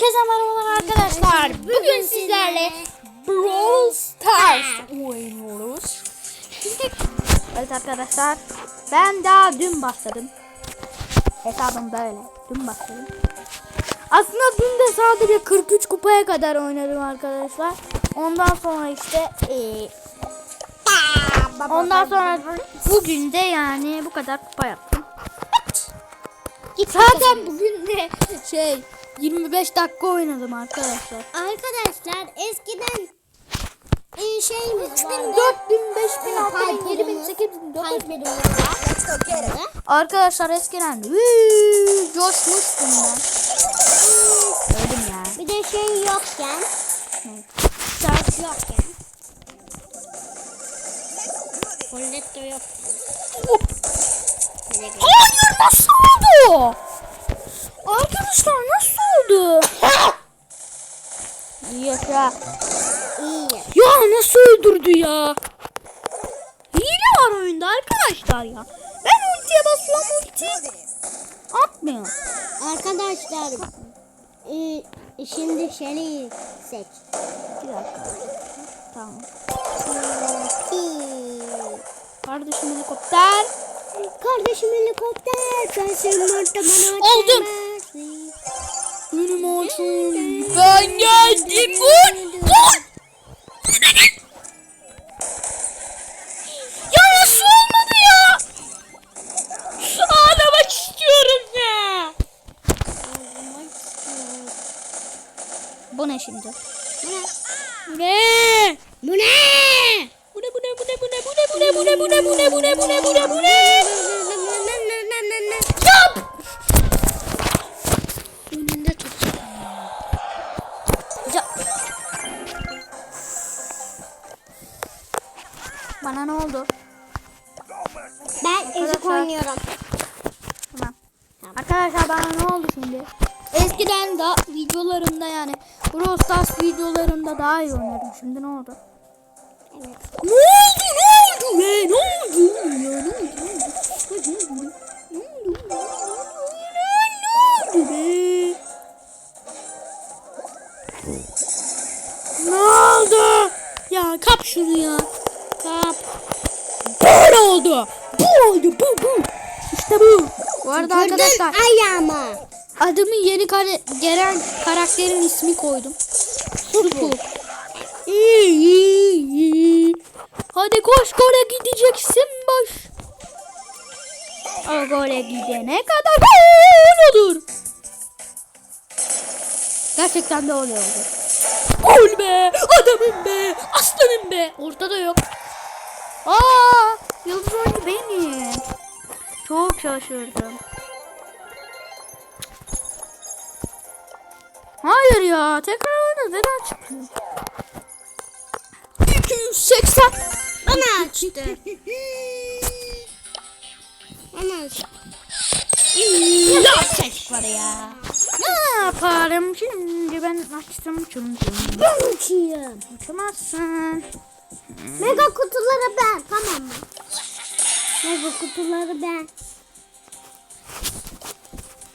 Herkese merhabalar arkadaşlar. Bugün sizlerle Brawl Stars oynuyoruz. evet arkadaşlar. Ben daha dün başladım. Hesabım böyle. Dün başladım. Aslında dün de sadece 43 kupaya kadar oynadım arkadaşlar. Ondan sonra işte eee, ondan sonra bugün de yani bu kadar kupa yaptım. Zaten bugün de şey 25 dakika oynadım arkadaşlar. Arkadaşlar eskiden e, şeyimiz 3000, vardı. 4000, 5000, 6000, 7000, 8000, 9000. Arkadaşlar eskiden Wii, coşmuştum ben. Öldüm ya. Bir de şey yokken. Şarj yokken. Colletto yokken. Hayır nasıl oldu? Arkadaşlar nasıl oldu? Yaşa. Ya nasıl öldürdü ya? Hile var oyunda arkadaşlar ya. Ben ultiye basıyorum ulti. Atmıyor. Arkadaşlar e, şimdi şeyi seç. Bir dakika. Tamam. Kardeşim helikopter. Kardeşim helikopter sensin ortamını Oldum. Önüm olsun. Ben geldim. Vur. Vur. Ya nasıl olmadı ya? Ağlamak istiyorum ya. Bu ne şimdi? Ne? Bu ne? Bu ne bu ne bu ne bu ne bu ne bu ne bu ne bu ne bu ne bu ne bu ne bu ne bu ne? Şimdi ne oldu? Evet. Ne oldu? Ne oldu? Ne oldu? Ne oldu? Ne oldu? Ne oldu? Ne oldu? Ne oldu be? Ne oldu? Ya kap şunu ya. Kap. Böyle oldu. Bu oldu. Bu bu. İşte bu. Bu arada arkadaşlar ayağıma. adımı yeni kare gelen karakterin ismi koydum. Supu. Hadi koş gole gideceksin boş. O gole gidene kadar gol olur. Gerçekten de öyle oldu. Gol be, adamım be, aslanım be. Ortada yok. Aa, yıldız oyuncu benim. Çok şaşırdım. Hayır ya, tekrar oyna neden çıkmıyor? 280 Bana açtı. Bana açtı. Ya ses var ya. Ne yaparım şimdi ben açtım çum. Ben uçayım. Uçamazsın. Mega kutuları ben. Tamam mı? Mega kutuları ben.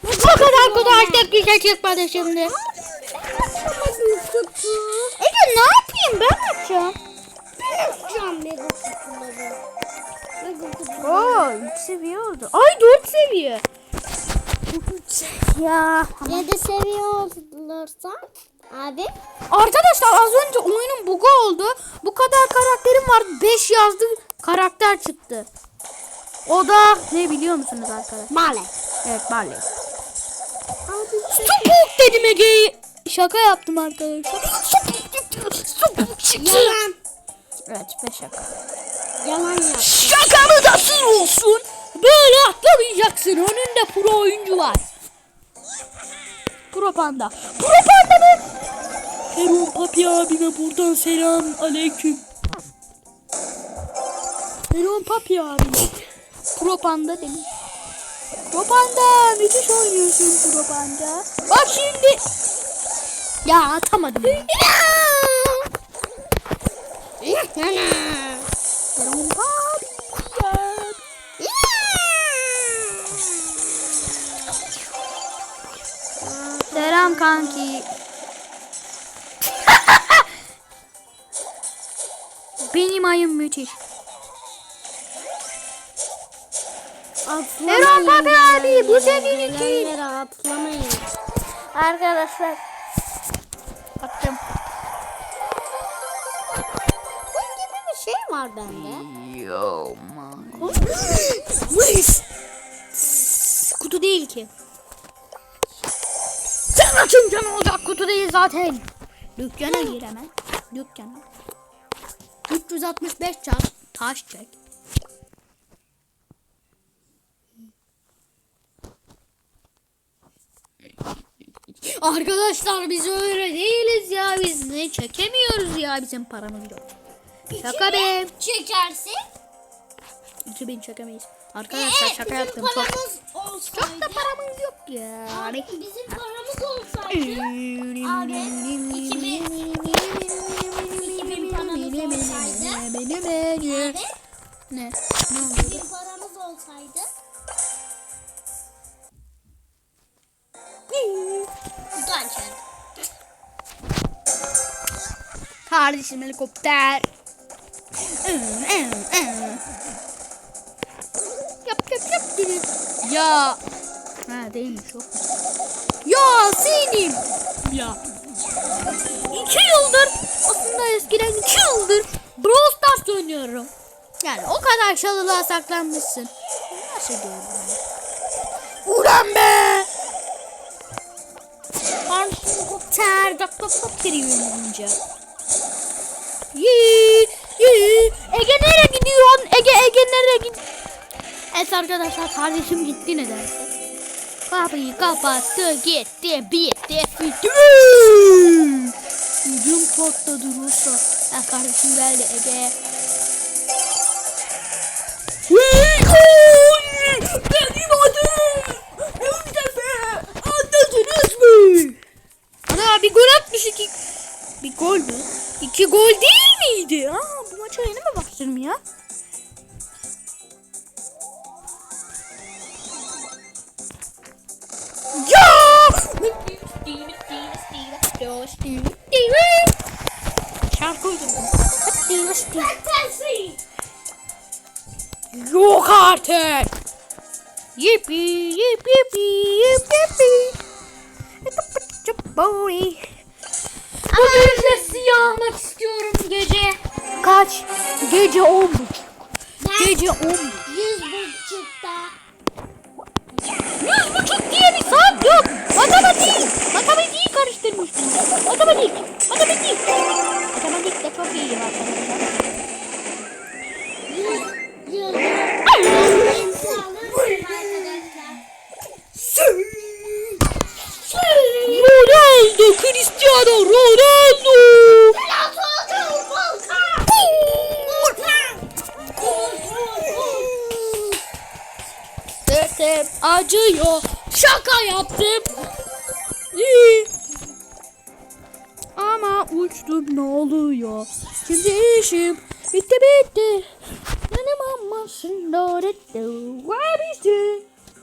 Bu kadar kolay tek bir şey çıkmadı şimdi. Kutu. Ege ne yapayım ben açacağım. Ben açacağım mega kutuları. Mega kutuları. Oo 3 seviye oldu. Ay 4 seviye. Ya. Yedi seviye olursa abi Arkadaşlar az önce oyunun bugu oldu. Bu kadar karakterim var. 5 yazdı karakter çıktı. O da ne biliyor musunuz arkadaşlar? male. Evet Barley. Supuk dedim Ege'yi. Şaka yaptım arkadaşlar. Supuk Supuk çıktı. yalan. Evet be şaka. Yalan yap. Şakamı da sır olsun. Böyle atlamayacaksın. Önünde pro oyuncu var. Pro panda. Pro panda mı? Erol Papi abime buradan selam aleyküm. Erol Papi abime. Pro panda demiş. Pro panda müthiş oynuyorsun pro panda. Bak şimdi. Ya atamadım. ya. Selam kanki. Benim ayım müthiş. Atlamayın. Erol Baba abi, bu senin için. Atlamayın. Arkadaşlar. Var bende. Yo man. kutu değil ki. Sen açınca ne olacak kutu değil zaten. Dükkana gir hemen. Dükkana. 365 çarp taş çek. Arkadaşlar biz öyle değiliz ya biz ne çekemiyoruz ya bizim paramız yok. Şaka be. Çekersin. 2000 çekemeyiz. Arkadaşlar şaka yaptım çok. olsaydı. Çok da paramız yok ya. Abi bizim paramız olsaydı. Abi, 2000 2000 paramız olsaydı. Ne? Ne oldu? bizim paramız olsaydı. Buradan çek. Kardeşim helikopter. Yap yap yap dedi. Ya. Ha değilmiş o. Ya senin. Ya. İki yıldır aslında eskiden iki yıldır Brawl Stars oynuyorum. Yani o kadar çalılığa saklanmışsın. Nasıl diyorum ben? Ulan be! Kardeşim helikopter. Dap dap dap geliyor önce. Yee, yee. Ege nereye gidiyorsun? Ege Ege nereye gidiyorsun? Evet arkadaşlar kardeşim gitti nedense. Kapıyı kapattı gitti bitti bitti. Ucum patladı Rus'a. Ya kardeşim geldi Ege. Benim adım! Mustafa! Anladınız mı? Ana bir gol atmış iki. Bir gol mü? İki gol değil miydi? Aa, bu maça yeni mi başladım ya? Ya! Şarkı uydurdum. Yok artık. Yippee yip yippee yip. Boy. Bugün almak istiyorum gece. Kaç? Gece on buçuk. Gece on buçuk.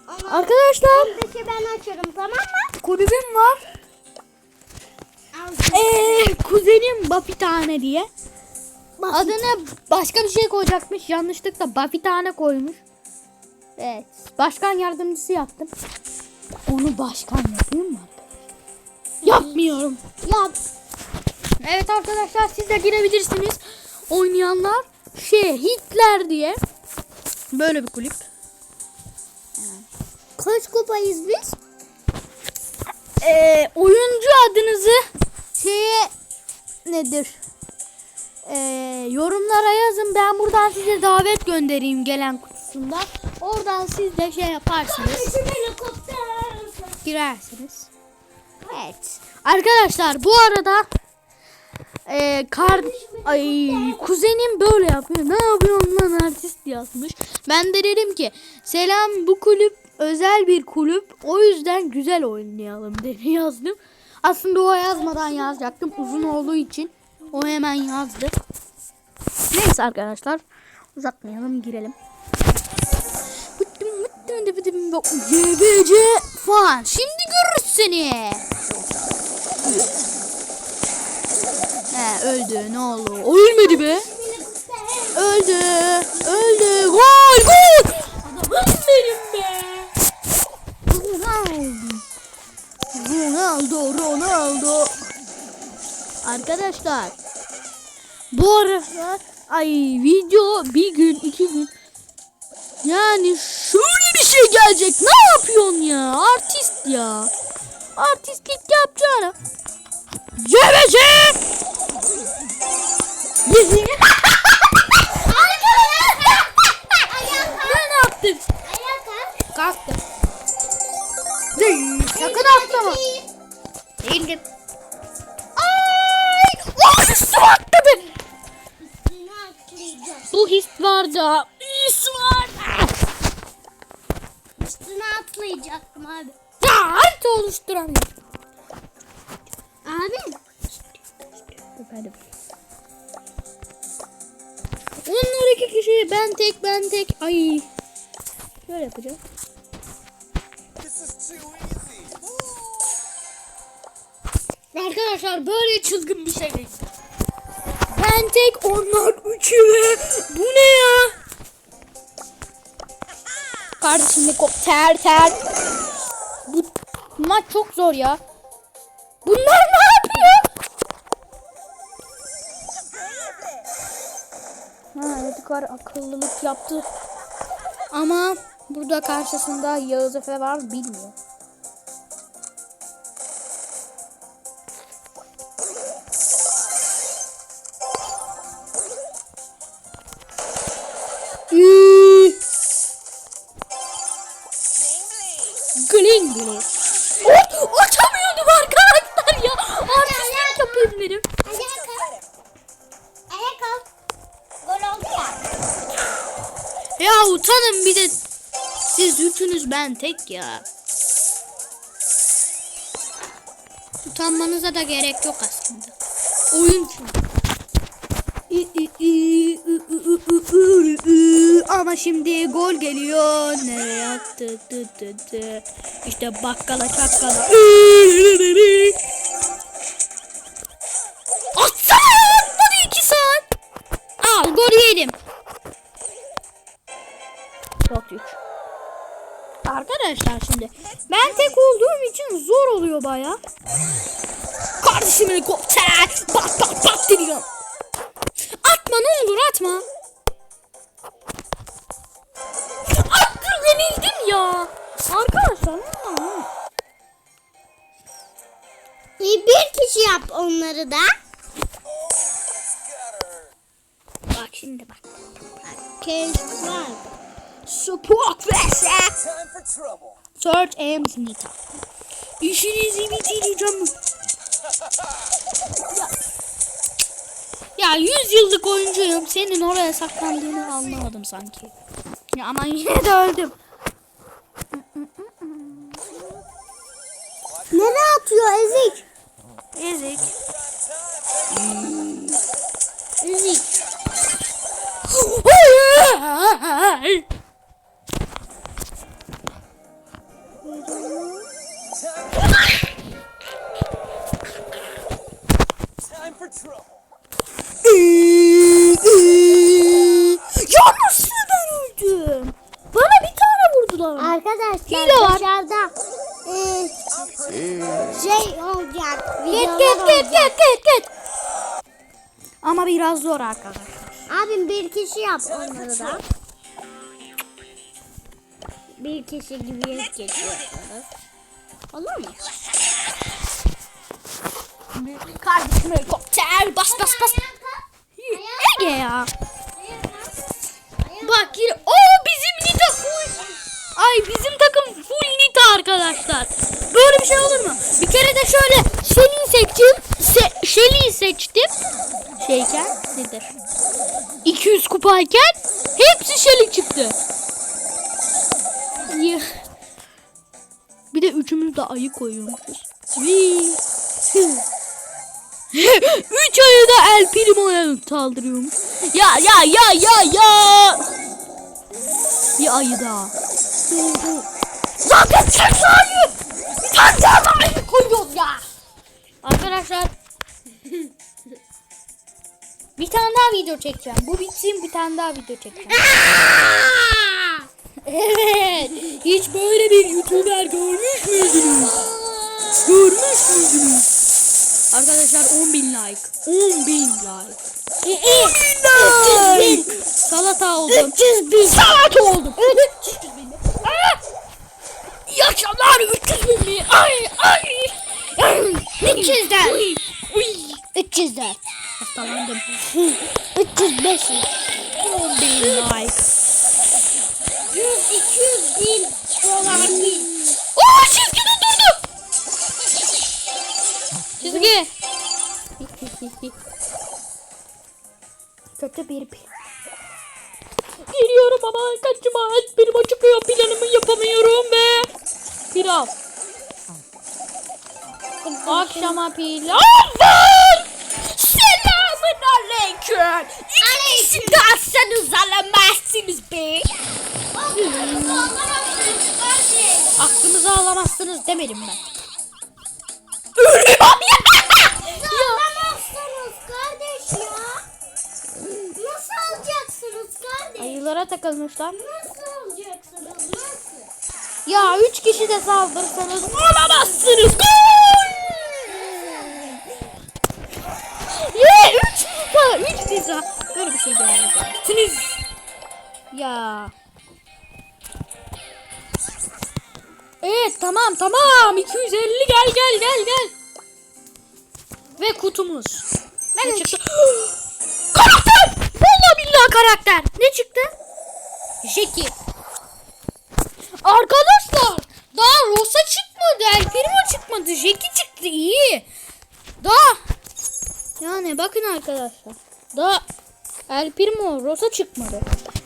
Arkadaşlar Peki ben açarım tamam mı? kulübüm var. Eee kuzenim Buffy tane diye. Adını başka bir şey koyacakmış. Yanlışlıkla Buffy tane koymuş. Evet. Başkan yardımcısı yaptım. Onu başkan yapayım mı arkadaşlar? Yapmıyorum. Yap. Evet arkadaşlar siz de girebilirsiniz. Oynayanlar şey Hitler diye. Böyle bir kulüp. Kaç kupayız biz? Ee, oyuncu adınızı şeye nedir? Ee, yorumlara yazın. Ben buradan size davet göndereyim gelen kutusunda. Oradan siz de şey yaparsınız. Girersiniz. Evet. Arkadaşlar bu arada e, kar ay kuzenim böyle yapıyor. Ne yapıyorsun lan artist yazmış. Ben de dedim ki selam bu kulüp özel bir kulüp. O yüzden güzel oynayalım dedi yazdım. Aslında o yazmadan yazacaktım. Uzun olduğu için o hemen yazdı. Neyse arkadaşlar uzatmayalım girelim. YBC fan. Şimdi görürüz seni. He öldü ne oldu? Ölmedi be. Öldü. Ronaldo Ronaldo. Arkadaşlar. Bu aralar ay video bir gün iki gün yani şöyle bir şey gelecek. Ne yapıyorsun ya? Artist ya. Artistlik yapacağına. Cebeci! Ben ne yaptım? Kalktım. Sakın atlama. Değildim. Ay! Oh, üstüme atladı. Bu his var da. His var. Üstüne atlayacaktım abi. Ya harita oluşturamıyorum. Abi. Efendim. Onlar iki kişi ben tek ben tek. Ay. Şöyle yapacağım. Arkadaşlar böyle çılgın bir şey. Ben tek onlar üçü ve bu ne ya? Kardeşim helikopter ter. Bu maç çok zor ya. Bunlar ne yapıyor? Ha Edgar akıllılık yaptı. Ama burada karşısında Yağız Efe var bilmiyor. Gling gling. O, açamıyordum arkadaşlar ya. Artistlik yapıyorum benim. Ya. Ya utanın bir de siz üçünüz ben tek ya. Utanmanıza da gerek yok aslında. Oyun çünkü. Ama şimdi gol geliyor. Nereye attı? İşte bakkala çakkala. Atsana atmadı iki saat. Al gol yedim. Çok güç. Arkadaşlar şimdi ben tek olduğum için zor oluyor baya. Kardeşim helikopter. Bak bak bak diyorum. Arkadaşlar ne yapayım? İyi, Bir kişi yap onları da. Bak şimdi bak. Var. Support vs. Time for trouble. Third Ames Nita. İşinizi bitireceğim. Ya. Ya 100 yıllık oyuncuyum. Senin oraya saklandığını anlamadım sanki. Ya ama yine de öldüm. Atıyor Ezik? Ezik. Ezik. Kişi yap onları da. Bir kişi gibi geçiyoruz. Olur mu? Kardeşim helikopter bas bas bas. Ege ya. Bak yine o bizim Nita full. Ay bizim takım full Nita arkadaşlar. Böyle bir şey olur mu? Bir kere de şöyle Shelly'i seçtim. Se Shelly'i seçtim. Şeyken nedir? 200 kupayken hepsi Shelly çıktı. Bir de üçümüz de ayı koyuyormuşuz. Üç ayı da El Primo'ya saldırıyormuş. Ya ya ya ya ya. Bir ayı daha. Zaten tek ayı. Bir tane daha ayı koyuyoruz ya. arkadaşlar. Bir tane daha video çekeceğim. Bu bitsin bir tane daha video çekeceğim. evet. Hiç böyle bir YouTuber görmüş müydünüz? Görmüş müydünüz? Arkadaşlar 10 bin like. 10 bin like. 10 bin like. Salata oldum. 300 bin. Salata oldum. 300 bin. Aa! İyi akşamlar 300 bin mi? Ay ay. ay. 300'den. Uy, uy. 300'den. Whew. İkisi de aslanız alamazsınız be. Aklımızı alamazsınız demedim ben. Ölüyorum Alamazsınız kardeş ya. Nasıl alacaksınız kardeş? Ayılara takılmışlar. Nasıl alacaksınız? Nasıl? Ya üç kişi de saldırsanız olamazsınız. Gol! Ye üç pizza, üç pizza. Böyle bir şey beğenmişsiniz. Ya. Evet tamam tamam 250 gel gel gel gel. Ve kutumuz. Ne çıktı? karakter! Vallahi billahi karakter. Ne çıktı? Jackie. Arkadaşlar daha Rosa çıkmadı. El Primo çıkmadı. Jackie çıktı iyi. Daha yani bakın arkadaşlar. Daha El Primo Rosa çıkmadı.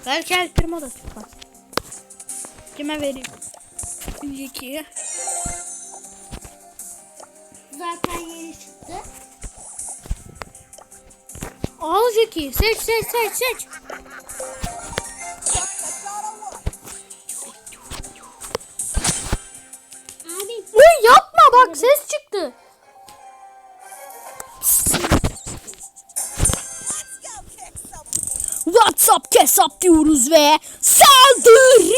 Belki El Primo da çıkmaz. Kime vereyim? Jackie'ye. Zaten yeni çıktı. Al Jackie. Seç seç seç seç. Abi Uy yapma bak ses çıktı. Diyoruz ve saldırıyoruz.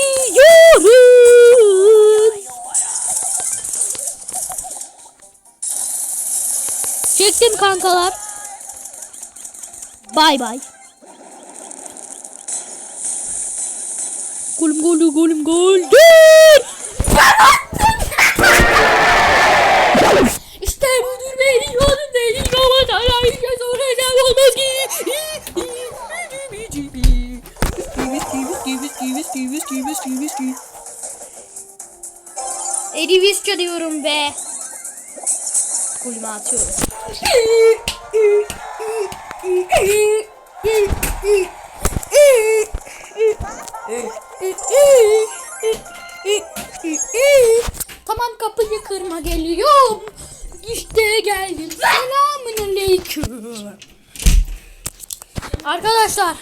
Çektim kankalar. Bay bay. Golüm golü golüm gol. Dur! 200, 200, 200, 200, 200. 200 çalıyorum be. Kulüme atıyorum. tamam kapıyı kırma geliyorum. İşte geldim. Selamun aleyküm. Arkadaşlar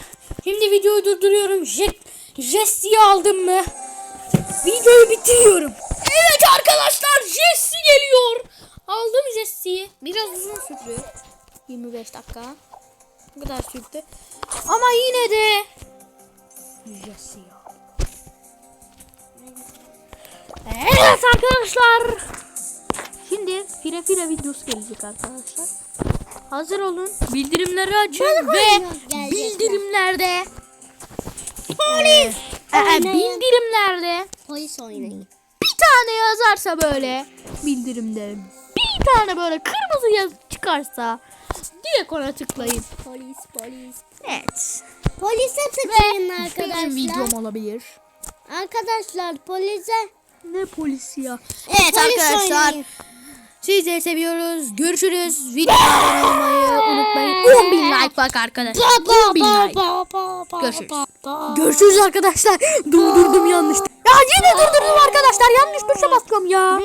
şimdi videoyu durduruyorum. Jet Jesse'yi aldım mı? Videoyu bitiriyorum. Evet arkadaşlar Jesse geliyor. Aldım Jesse'yi. Biraz uzun sürdü. 25 dakika. Bu kadar sürdü. Ama yine de aldım. Evet arkadaşlar. Şimdi fire fire videosu gelecek arkadaşlar. Hazır olun. Bildirimleri açın ve bildirimlerde polis Ee, Oynayın. bildirimlerde polis oynayın. bir tane yazarsa böyle bildirimde bir tane böyle kırmızı yaz çıkarsa direkt ona tıklayın. Polis polis. Evet. Polise tıklayın Benim arkadaşlar. videom olabilir. Arkadaşlar polise. Ne polisi ya? Evet arkadaşlar. Sizleri seviyoruz. Görüşürüz. Videoya abone olmayı unutmayın. 10 bin like bak arkadaşlar. 10 bin like. Görüşürüz. Görüşürüz arkadaşlar. Durdurdum yanlış. Ya yine durdurdum arkadaşlar. Yanlış tuşa basıyorum ya.